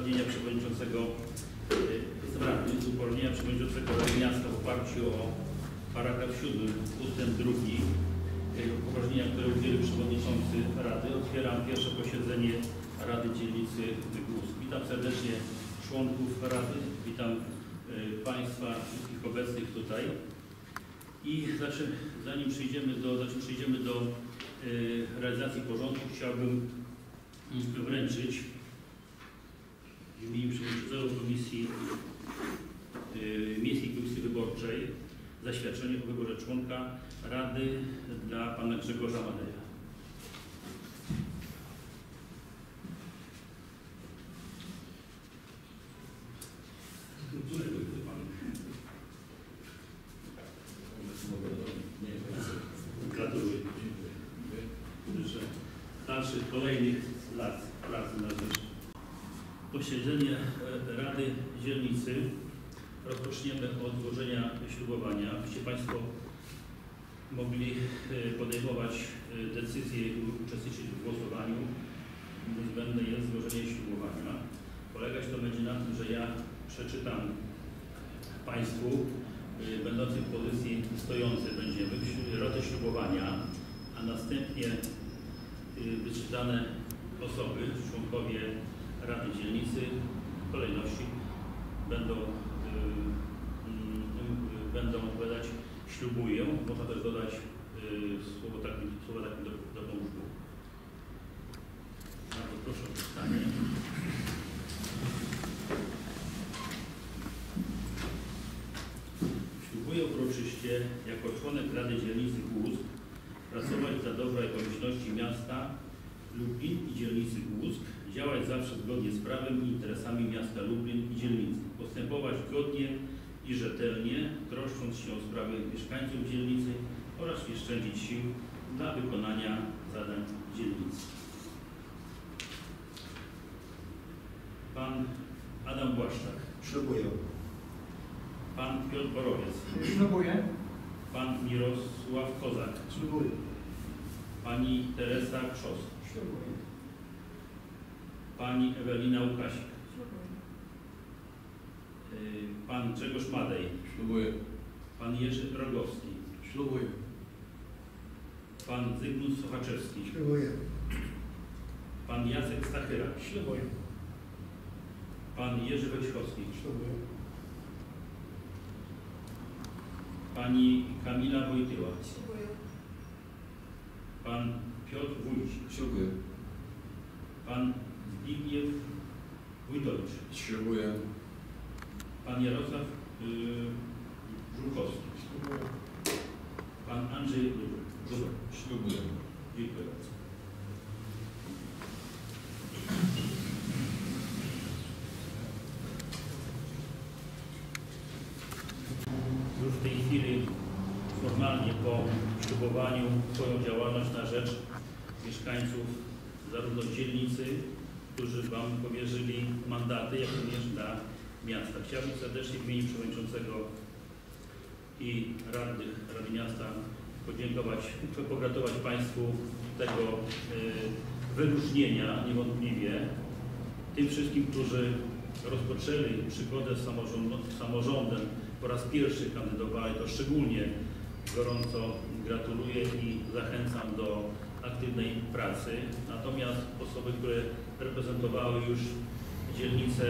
Uprawnienia przewodniczącego y, z uprawnienia przewodniczącego Rady Miasta w oparciu o paragraf 7 ustęp 2 upoważnienia, które udzielił przewodniczący Rady. Otwieram pierwsze posiedzenie Rady Dzielnicy Głusk. Witam serdecznie członków Rady, witam y, Państwa wszystkich obecnych tutaj. I znaczy, zanim przejdziemy do, zanim przejdziemy do y, realizacji porządku, chciałbym mm, wręczyć w imieniu przewodniczącego Komisji y, Miejskiej Komisji Wyborczej zaświadczenie o wyborze członka Rady dla pana Grzegorza Madeja. Którego pan? Gratuluję. Życzę dalszych, kolejnych lat. Posiedzenie e, Rady Dzielnicy rozpoczniemy od złożenia ślubowania. Abyście Państwo mogli e, podejmować e, decyzje i uczestniczyć w głosowaniu, niezbędne jest złożenie ślubowania. Polegać to będzie na tym, że ja przeczytam Państwu y, będących w pozycji stojącej będziemy rotę ślubowania, a następnie wyczytane osoby, członkowie Rady Dzielnicy w kolejności będą, y, y, będą powiadać ślubuję. Można też dodać y, słowo takim, słowo takim do, do pomóżbu. Bardzo proszę o pytanie. Ślubuję uroczyście jako członek Rady Dzielnicy Głusk pracować dla dobra i miasta Lublin i dzielnicy Głusk, działać zawsze zgodnie z prawem i interesami miasta Lublin i dzielnicy, postępować godnie i rzetelnie, troszcząc się o sprawy mieszkańców dzielnicy oraz nie szczędzić sił dla wykonania zadań dzielnicy. Pan Adam Błaszczak, Ślubuję. pan Piotr Borowiec, Ślubuję. pan Mirosław Kozak, Ślubuję. pani Teresa Trzos, Ślubuję. Pani Ewelina Łukasik, y, pan Grzegorz Madej, Ślubuję. pan Jerzy Rogowski, Ślubuję. pan Zygmunt Sochaczewski, Ślubuję. pan Jacek Stachyra, Ślubuję. pan Jerzy Wojciechowski, Ślubuję. pani Kamila Wojtyła, Ślubuję. pan Piotr Wójcik, Ślubuję. pan Zbigniew Wójtowicz, Ślubuję. pan Jarosław y, Żółkowski, Ślubuję. pan Andrzej Żubek. Ślubuję. Dziękuję bardzo. Już w tej chwili formalnie po ślubowaniu swoją działalność na rzecz mieszkańców zarówno dzielnicy, którzy Wam powierzyli mandaty, jak również dla miasta. Chciałbym serdecznie w imieniu przewodniczącego i radnych Rady Miasta podziękować, pogratulować Państwu tego y, wyróżnienia niewątpliwie. Tym wszystkim, którzy rozpoczęli przygodę z samorząd, samorządem po raz pierwszy kandydowali, to szczególnie gorąco gratuluję i zachęcam do aktywnej pracy. Natomiast osoby, które reprezentowały już dzielnicę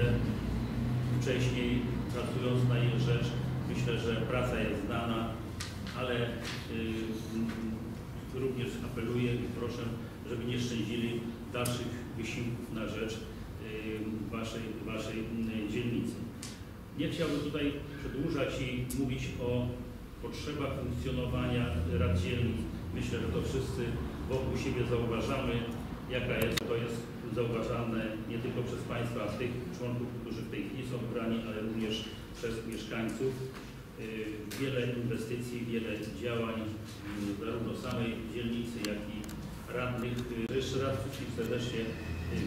wcześniej, pracując na jej rzecz, myślę, że praca jest znana, ale y, również apeluję i proszę, żeby nie szczędzili dalszych wysiłków na rzecz y, waszej, waszej y, dzielnicy. Nie chciałbym tutaj przedłużać i mówić o potrzebach funkcjonowania rad dzielnic. Myślę, że to wszyscy wokół siebie zauważamy, jaka jest. To jest zauważane nie tylko przez Państwa, tych członków, którzy w tej chwili są wybrani, ale również przez mieszkańców. Y, Wiele inwestycji, wiele działań, y, zarówno samej dzielnicy, jak i radnych. Y, Jeszcze raz wszystkim serdecznie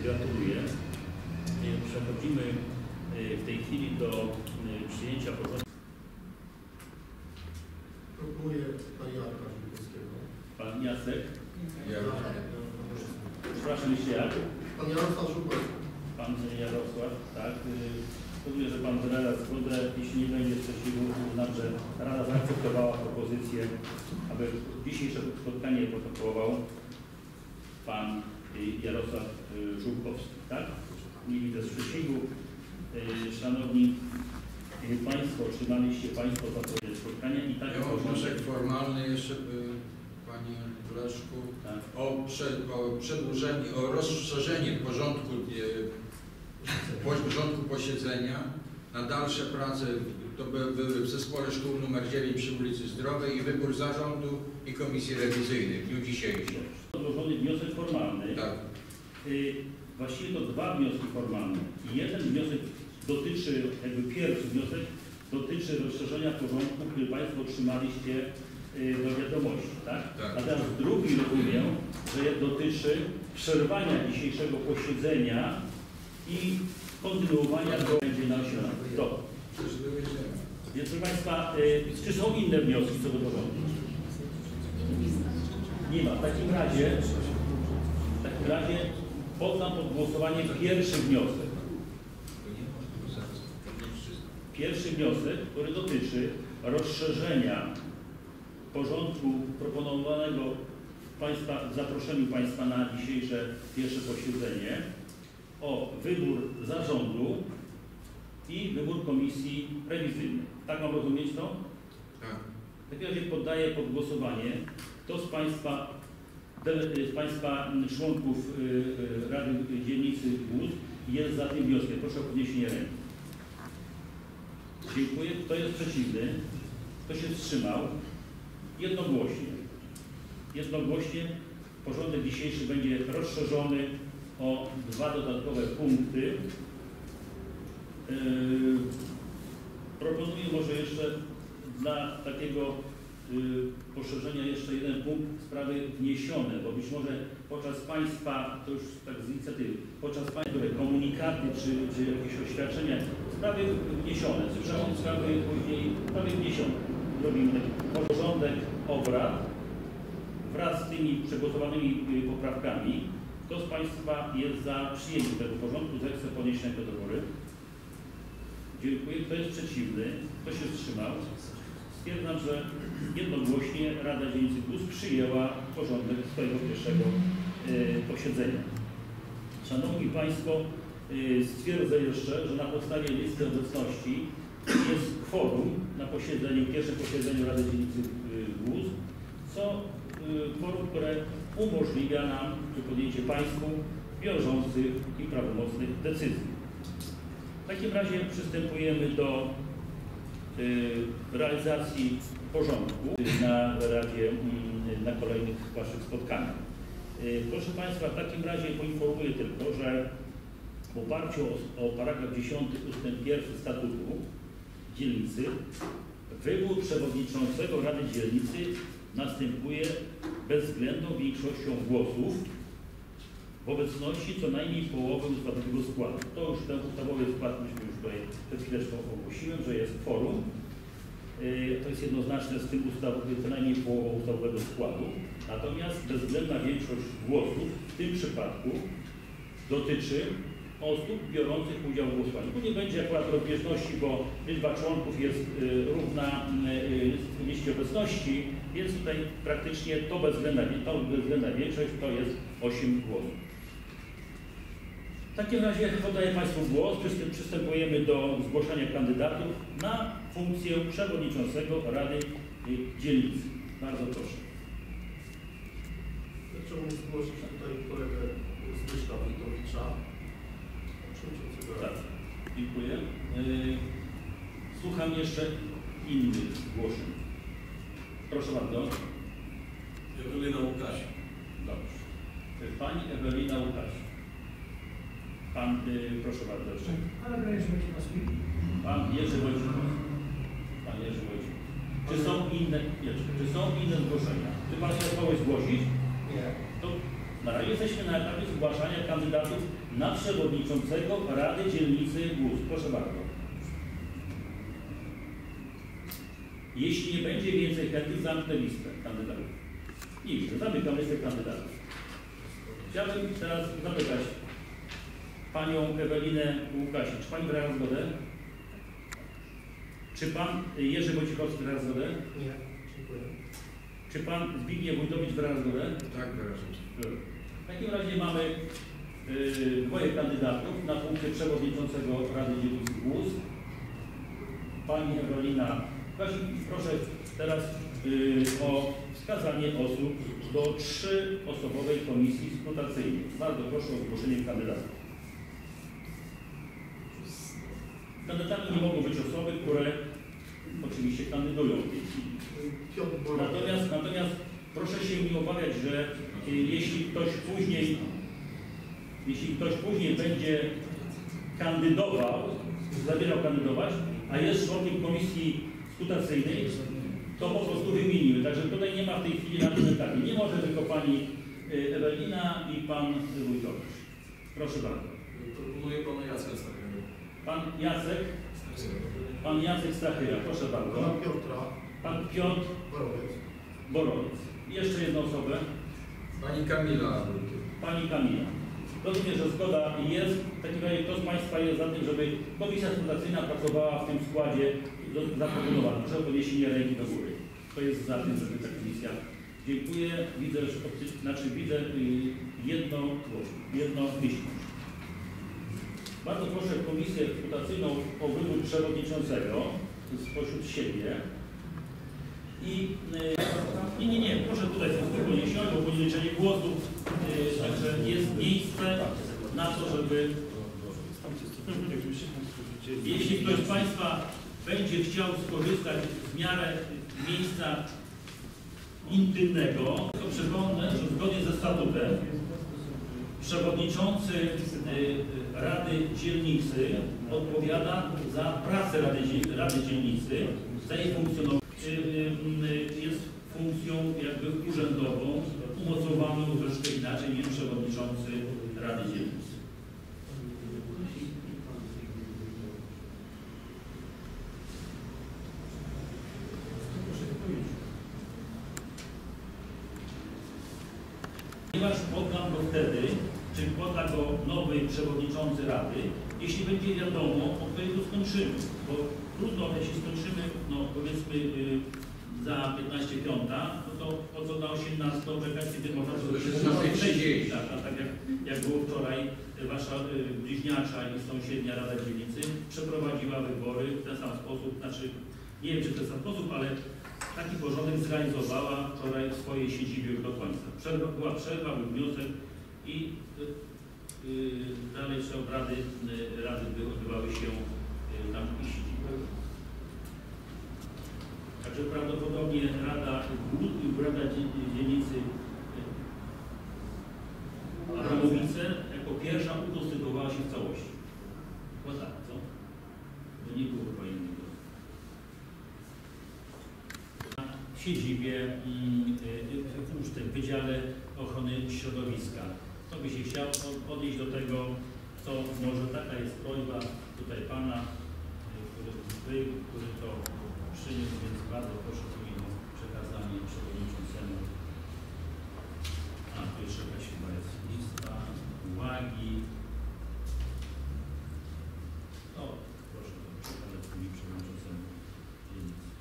gratuluję. Przechodzimy w tej chwili do przyjęcia porządku. Proponuję pana Jarka Żółkowskiego. Pan Jacek, Ja. Przepraszam jeszcze jak? Pan Jarosław Żółkowski. Pan Jarosław, tak. y, Rozumiem, że Pan wyraża zgodę, jeśli nie będzie sprzeciwu, uznam, że Rada zaakceptowała propozycję, aby dzisiejsze spotkanie protokołował Pan y, Jarosław y, Żółkowski, tak? Nie widzę sprzeciwu. Y, Szanowni y, Państwo, otrzymaliście Państwo zapowiedź spotkania i tak Ja mam wniosek formalny jeszcze, y, Panie Leszku, Tak. o, prze, o przedłużenie, o rozszerzenie porządku, po- porządku posiedzenia na dalsze prace. To by, były w Zespole Szkół nr 9 przy ulicy Zdrowej i wybór zarządu i komisji rewizyjnej w dniu dzisiejszym. Złożony wniosek formalny. Tak. Y, Właściwie to dwa wnioski formalne. Jeden wniosek dotyczy, jakby pierwszy wniosek dotyczy rozszerzenia porządku, który Państwo otrzymaliście do wiadomości, tak? Tak. Natomiast drugi rozumiem, że dotyczy przerwania dzisiejszego posiedzenia i kontynuowania go będzie na 18. Dobra. Więc proszę Państwa, y, czy są inne wnioski co do porządku? Nie ma. W takim razie, w takim razie poddam pod głosowanie pierwszy wniosek. Pierwszy wniosek, który dotyczy rozszerzenia porządku proponowanego państwa, zaproszeniu Państwa na dzisiejsze pierwsze posiedzenie o wybór zarządu i wybór komisji rewizyjnej. Tak mam rozumieć to? Tak. W takim razie poddaję pod głosowanie. Kto z Państwa, z państwa członków y, y, Rady Dzielnicy GUS jest za tym wnioskiem? Proszę o podniesienie ręki. Dziękuję. Kto jest przeciwny? Kto się wstrzymał? Jednogłośnie. Jednogłośnie porządek dzisiejszy będzie rozszerzony o dwa dodatkowe punkty. Yy, proponuję może jeszcze dla takiego y, poszerzenia jeszcze jeden punkt sprawy wniesione, bo być może podczas Państwa, to już tak z inicjatywy, podczas Państwa komunikaty czy, czy jakieś oświadczenia, sprawy wniesione, słyszałem sprawy później, sprawy wniesione. Robimy taki porządek obrad wraz z tymi przegłosowanymi y, poprawkami. Kto z Państwa jest za przyjęciem tego porządku, zechce podnieść rękę do góry. Dziękuję. Kto jest przeciwny? Kto się wstrzymał? Stwierdzam, że jednogłośnie Rada Dzielnicy GUS przyjęła porządek swojego pierwszego e, posiedzenia. Szanowni Państwo, e, stwierdzę jeszcze, że na podstawie listy obecności jest kworum na posiedzeniu, pierwszym posiedzeniu Rady Dzielnicy GUS, co e, kworum, które umożliwia nam podjęcie Państwu wiążących i prawomocnych decyzji. W takim razie przystępujemy do y, realizacji porządku na Radzie, na kolejnych Waszych spotkaniach. Y, Proszę Państwa, w takim razie poinformuję tylko, że w oparciu o, o paragraf 10 ustęp 1 statutu dzielnicy wybór przewodniczącego Rady Dzielnicy następuje bezwzględną większością głosów w obecności co najmniej połowy ustawowego składu. To już ten ustawowy skład, myśmy już tutaj przed chwileczką ogłosiłem, że jest forum. Yy, To jest jednoznaczne z tym ustawowym, co najmniej połową ustawowego składu. Natomiast bezwzględna większość głosów w tym przypadku dotyczy osób biorących udział w głosowaniu. Tu nie będzie akurat rozbieżności, bo liczba członków jest y, równa y, liczbie obecności, więc tutaj praktycznie to bezwzględna, to bezwzględna większość to jest 8 głosów. W takim razie oddaję Państwu głos. Przystęp- Przystępujemy do zgłaszania kandydatów na funkcję przewodniczącego Rady y, Dzielnicy. Bardzo proszę. Chciałbym zgłosić tutaj kolegę Zbyszka Witowicza, Tak, dziękuję. Y, Słucham jeszcze innych zgłoszeń. Proszę bardzo. Ewelina Łukasiuk. Dobrze. Y, Pani Ewelina Łukasz. Pan, y, proszę bardzo jeszcze. Ale Grzegorz Wojciechowski. Pan Jerzy Wojciechowski. Pan Jerzy Wojciechowski. Czy są inne, jeszcze, czy są inne zgłoszenia? Czy Pan chce kogoś zgłosić? Nie. To na razie jesteśmy na etapie zgłaszania kandydatów na przewodniczącego Rady Dzielnicy GUS. Proszę bardzo. Jeśli nie będzie więcej chętnych, zamknę listę kandydatów. Widzę, zamykam listę kandydatów. Chciałbym teraz zapytać, panią Ewelinę Łukasic. Czy pani wyraża zgodę? Czy pan Jerzy Wojciechowski wyraża zgodę? Nie, dziękuję. Czy pan Zbigniew Wójtowicz wyraża zgodę? Tak, wyrażam. W takim razie mamy dwoje kandydatów na funkcję przewodniczącego Rady Dzielnic GUS. Pani Ewelina Łukasic. Proszę teraz y, o wskazanie osób do trzyosobowej komisji skrutacyjnej. Bardzo proszę o zgłoszenie kandydatów. Kandydatami nie mogą być osoby, które oczywiście kandydują w tej chwili. Piotr Borowiec. Natomiast, natomiast proszę się nie obawiać, że y, jeśli ktoś później, jeśli ktoś później będzie kandydował, zabierał kandydować, a jest członkiem komisji skutacyjnej, to po prostu wymienimy. Także tutaj nie ma w tej chwili na tym etapie. Nie może tylko pani y, Ewelina i pan Wójtowicz. Proszę bardzo. Proponuję pana Jacka Stachego. Pan Jacek, pan Jacek Stachyra, proszę Pana bardzo. Piotra Pan Piotr Borowiec. Borowiec. I Jeszcze jedną osobę. Pani Kamila Pani Kamila. Rozumiem, że zgoda jest. W takim razie kto z Państwa jest za tym, żeby komisja fundacyjna pracowała w tym składzie zaproponowanym? Proszę o podniesienie ręki do góry. Kto jest za tym, żeby ta komisja... Dziękuję. Widzę, że znaczy widzę y, jedno, jedno myślność. Bardzo proszę komisję fundacyjną o wybór przewodniczącego spośród siebie. I y, nie, nie, nie, proszę tutaj spokojnie siąść, bo po liczeniu głosów, y, także jest miejsce na to, żeby jeśli ktoś z Państwa będzie chciał skorzystać w miarę miejsca intymnego, to przypomnę, że zgodnie ze statutem przewodniczący y, Rady Dzielnicy odpowiada za pracę Rady Dzielnicy, za jej funkcjonowanie. Y, Jest funkcją jakby urzędową, umocowaną troszkę inaczej niż przewodniczący Rady Dzielnicy. Ponieważ poddam go wtedy, czy podda go nowy przewodniczący Rady, jeśli będzie wiadomo, o której to skończymy. Trudno, jeśli skończymy, no powiedzmy y, za 15 piąta, no to po co na 18 czekać, kiedy można to zrobić 16:30. Tak, a tak jak, jak było wczoraj, y, wasza y, bliźniacza i sąsiednia Rada Dzielnicy przeprowadziła wybory w ten sam sposób, znaczy nie wiem czy w ten sam sposób, ale taki porządek zrealizowała wczoraj w swojej siedzibie do końca. Przerwa, była przerwa, był wniosek i y, y, dalejsze obrady Rady by odbywały się y, w. Także prawdopodobnie Rada, Rada Dzie- Dzielnicy y, Abramowice jako pierwsza ukonstytuowała się w całości. Chyba tak, co? To nie było chyba innego. W siedzibie, mm, y, y, w tym Wydziale Ochrony Środowiska. To by się chciał od- odnieść do tego, co może taka jest prośba tutaj Pana, y, wy, który to przyniósł, więc bardzo proszę o przekazanie przewodniczącemu. A, tu jeszcze jakaś chyba jest lista, uwagi. O, proszę to przekazać mi przewodniczącemu. dzielnicy.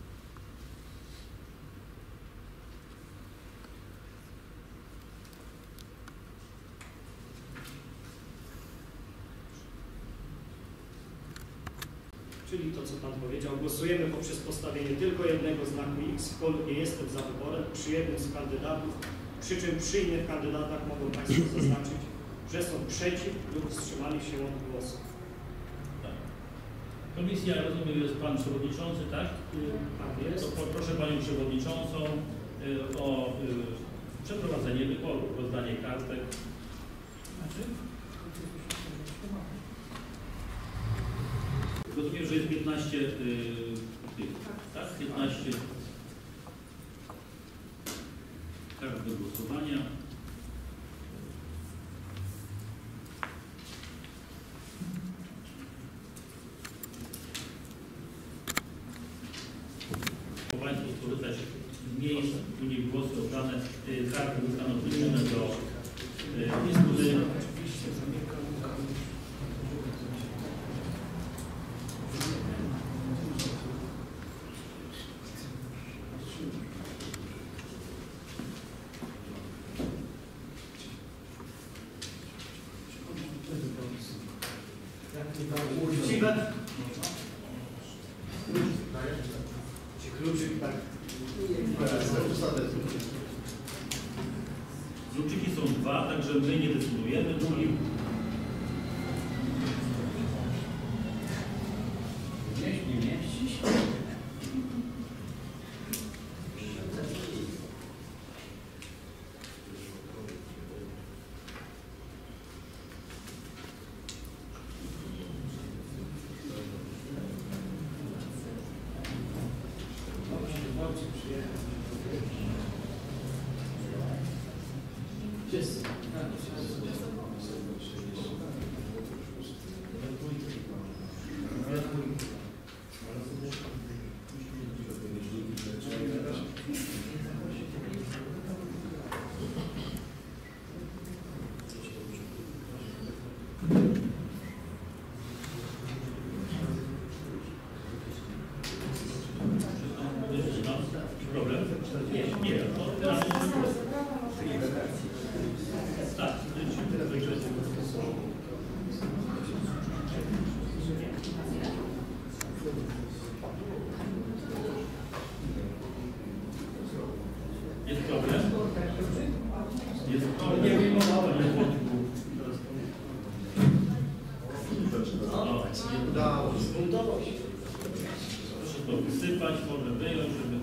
Czyli to, co Pan powiedział, głosujemy poprzez postawienie tylko jednego znaku X, w polu nie jestem za wyborem, przy jednym z kandydatów, przy czym przy innych kandydatach mogą Państwo zaznaczyć, że są przeciw lub wstrzymali się od głosu. Tak. Komisja, rozumiem, jest Pan Przewodniczący, tak? Tak To jest. poproszę Panią Przewodniczącą y, o y, przeprowadzenie wyboru, rozdanie kartek. Rozumiem, że jest 15 y, tak? 15 kart do głosowania. Państwo skorzystać z miejsc, w których głosy oddane, y, karty zostaną wrzucone do y, dyskusji. Uczciwe. Czy kluczyk tak? Kluczyki są dwa, także my nie decydujemy. Drugi Nie mieści się. Wszyscy. no, problem? Nie, nie. Teraz tak, Jest problem? Jest problem. Nie wyjmowałem. No, Udało się. Zbuntował się. proszę to wysypać, może wyjąć, żeby...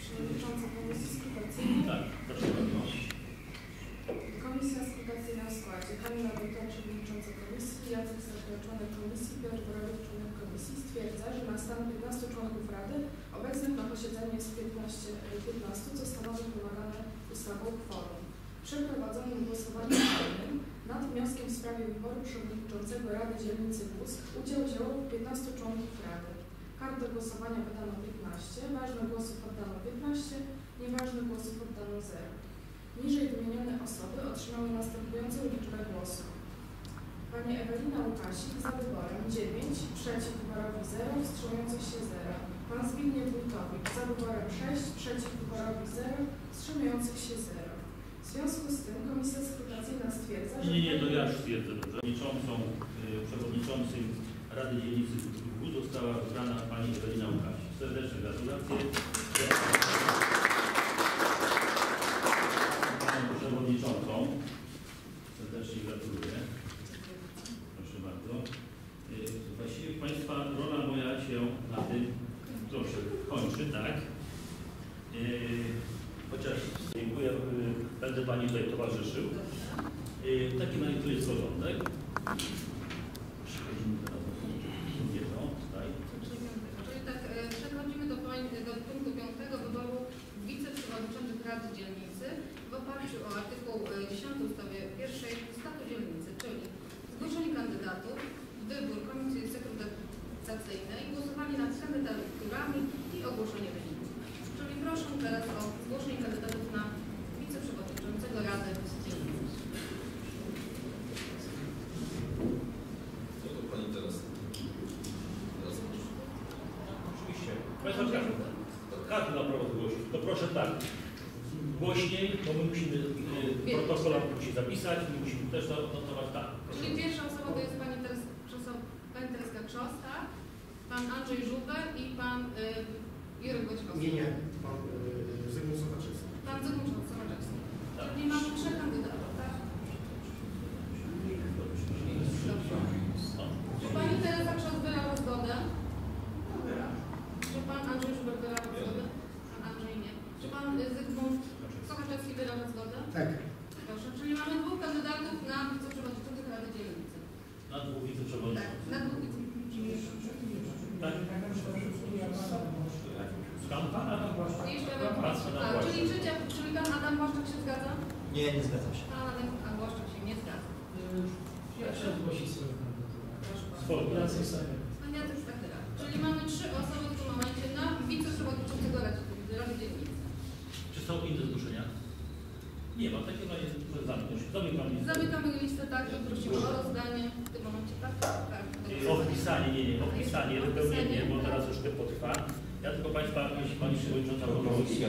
Przewodnicząca Komisji Skrutacyjnej. Tak, proszę bardzo. Komisja Skrutacyjna w składzie Kamila Wojtka, Przewodnicząca Komisji, Jacek Stachel, członek Komisji, Piotr Borowicz, członek Komisji stwierdza, że na stan 15 członków Rady obecnych na posiedzeniu jest 15, 15 co stanowi wymagane ustawą kworum. Przeprowadzonym głosowaniu tajnym nad wnioskiem w sprawie wyboru Przewodniczącego Rady Dzielnicy Bóstw udział wzięło 15 członków Rady. Kart do głosowania wydano 15, ważnych głosów oddano 15, nieważnych głosów oddano 0. Niżej wymienione osoby otrzymały następującą liczbę głosów. Pani Ewelina Łukasik za wyborem 9, przeciw wyborowi 0, wstrzymujących się 0. Pan Zbigniew Wójtowicz za wyborem 6, przeciw wyborowi 0, wstrzymujących się 0. W związku z tym Komisja Skrutacyjna stwierdza, że... Nie, nie, to ja stwierdzę, że przewodniczącą, y, przewodniczącym Rady Dzielnicy WU została wybrana pani Ewelina Łukasik. Serdeczne gratulacje. Panią przewodniczącą serdecznie gratuluję. Proszę bardzo. Y, Właściwie Państwa rola moja się na tym proszę kończy, tak? Y, Chociaż dziękuję, y, będę Pani tutaj towarzyszył. Y, Taki na jest porządek. Przechodzimy teraz do punktu drugiego. Tutaj. Czyli tak, e, przechodzimy do, pań- do punktu piątego wyboru wiceprzewodniczących Rady Dzielnicy w oparciu o artykuł e, 10 ustawy pierwszej statu dzielnicy, czyli zgłoszenie kandydatów, wybór komisji sekretaryzacyjnej, głosowanie nad kandydaturami i ogłoszenie wyników. Czyli proszę teraz o zgłoszenie kandydatów na wiceprzewodniczącego Rady Dzielnicy. Co to pani teraz? Teraz Oczywiście. Państwo karty. Karty na prawo zgłosić. To proszę tak. Głośniej, bo my musimy, y, protokola musi zapisać, my musimy też notować tak. Proszę. Czyli pierwsza osoba to jest pani, Teres, Krzosa- pani Tereska Krzos, tak? Pan Andrzej Żuber i pan y, Jurek Wojciechowski. Nie, nie. Pan y, Zygmunt Sochaczewski. Pan Zygmunt Sochaczewski. Tak. Czyli mamy trzech kandydatów, tak? Dobrze. O. Czy pani Teresa Krzos wyraża zgodę? Czy pan Andrzej Żuber wyraża zgodę? Pan Andrzej nie. Czy pan y, Zygmunt Sochaczewski wyraża zgodę? Tak. Proszę, czyli mamy dwóch kandydatów na wiceprzewodniczących Rady Dzielnicy. Na dwóch Tak, wiceprzewodniczących. na dwóch Tak? Skąd pan Adam Błaszczak? Jeszcze Pan Adam A, Błaszczak. czyli trzecia, czyli pan Adam Błaszczak się zgadza? Nie, nie zgadzam się. Pan Adam Błaszczak się nie zgadza. Ja chciałem zgłosić swoją Proszę bardzo. Swoją. No ja też tak tyle. Czyli mamy trzy osoby w tym momencie na wiceprzewodniczącego Rady, Rady Dzielnicy. Czy są inne zgłoszenia? Nie ma. Takie razie zamknąć. Zamykam listę. Zamykamy listę tak, że prosimy o rozdanie w tym momencie tak, tak. Nie, O wpisanie, nie, nie, o wpisanie, wypełnienie, bo teraz troszkę potrwa. Ja tylko Państwa, jeśli Pani Przewodnicząca pozwoli,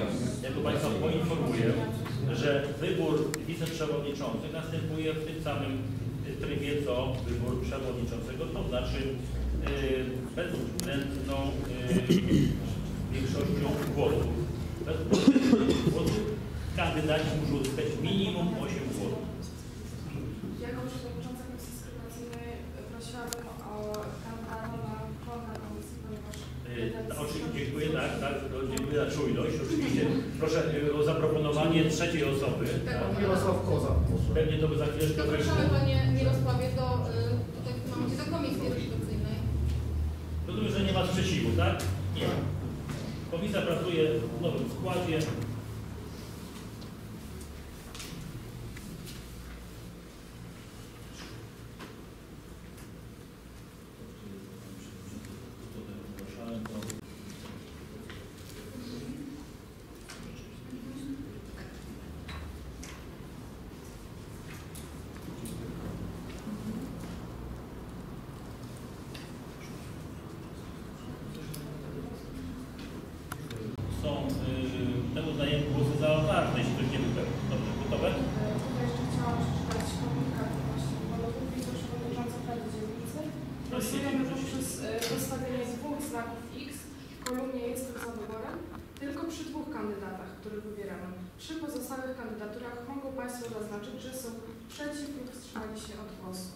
ja tylko Państwa poinformuję, że wybór wiceprzewodniczących następuje w tym samym trybie, co wybór przewodniczącego, to znaczy yy, bezwzględną yy, większością głosów. Bezwzględną głosów kandydaci muszą uzyskać minimum 8 głosów. Jako przewodnicząca Komisji Skrutacyjnej prosiłabym o kandydatę na członka komisji, ponieważ Yy, Oczywiście dziękuję, tak, tak, dziękuję za czujność. Oczywiście proszę yy, o zaproponowanie trzeciej osoby. Tak. Mirosław Koza. Pewnie to by za chwileczkę Zapraszamy. Panie Mirosławie do, y, tutaj w tym momencie do Komisji Rekrutacyjnej. Rozumiem, że nie ma sprzeciwu, tak? Nie. Komisja pracuje w nowym składzie. Są, yy, temu zdajemy głosy za ważne, jeśli ktoś nie wypełni. Dobrze, gotowe? E, Tutaj jeszcze chciałam przeczytać komunikat właśnie powodu wiceprzewodniczących Rady Dzielnicy. Głosujemy poprzez e, postawienie dwóch znaków X w kolumnie Jestem za wyborem, tylko przy dwóch których wybieramy. Przy pozostałych kandydaturach mogą Państwo zaznaczyć, że są przeciw lub wstrzymali się od głosu.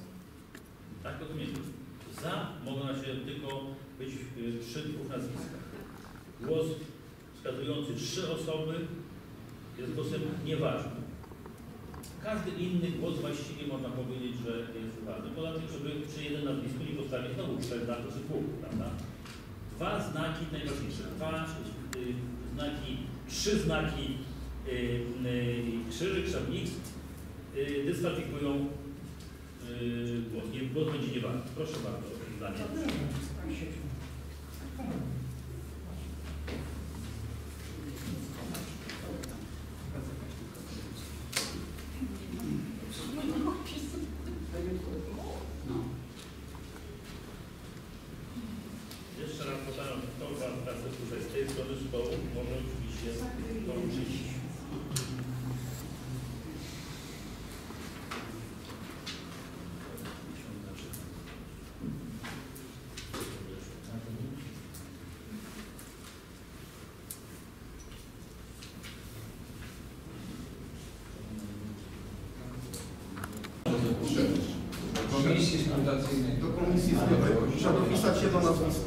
Tak, rozumiem. Za mogą się tylko być przy dwóch nazwiskach. Głos wskazujący trzy osoby jest głosem nieważnym. Każdy inny głos właściwie można powiedzieć, że jest ważny. Poza tym, żeby przy jednym nazwisku nie postawić znowu trzech znaków czy dwóch, prawda? Dwa znaki najważniejsze. Dwa y, znaki, trzy znaki y, y, krzyżyk, krzyż X y, dyskwalifikują. Nie, głos będzie nieważny. Proszę bardzo. Jeszcze raz podaję, kto Wam pracę tutaj z tej strony stołu może oczywiście dołączyć. Komisji Skrutacyjnej. Do komisji sklepowej. Trzeba dopisać nazwisko jeszcze.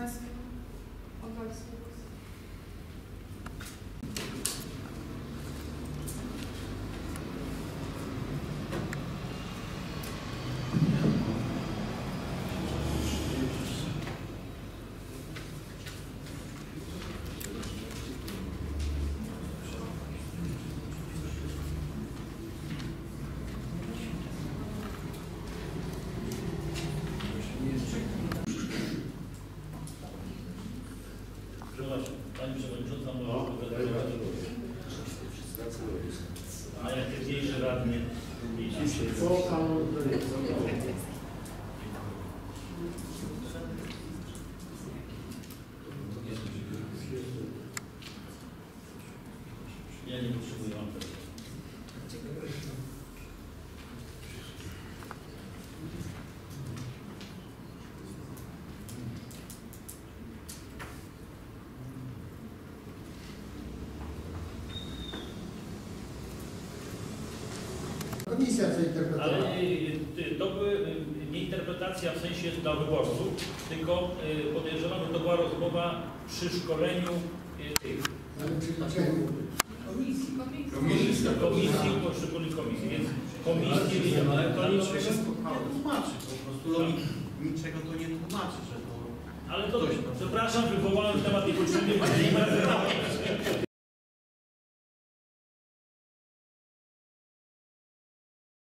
Wszyscy z Państwa oddali swój głos? Przepraszam, Pani Przewodnicząca może pogadać a jak mniejszy radny inaczej. Ja nie potrzebuję tego. Komisja co interpretowała. Ale y, y, to były y, nie interpretacja w sensie dla wyborców, tylko y, podejrzewam, że to była rozmowa przy szkoleniu y, tych Komisji. komisji, poszczególnych komisji, komisji... Ale to niczego nie tłumaczy, po prostu logik niczego to nie tłumaczy, że to... Ale to, przepraszam, wywołałem temat niepotrzebny, nie ma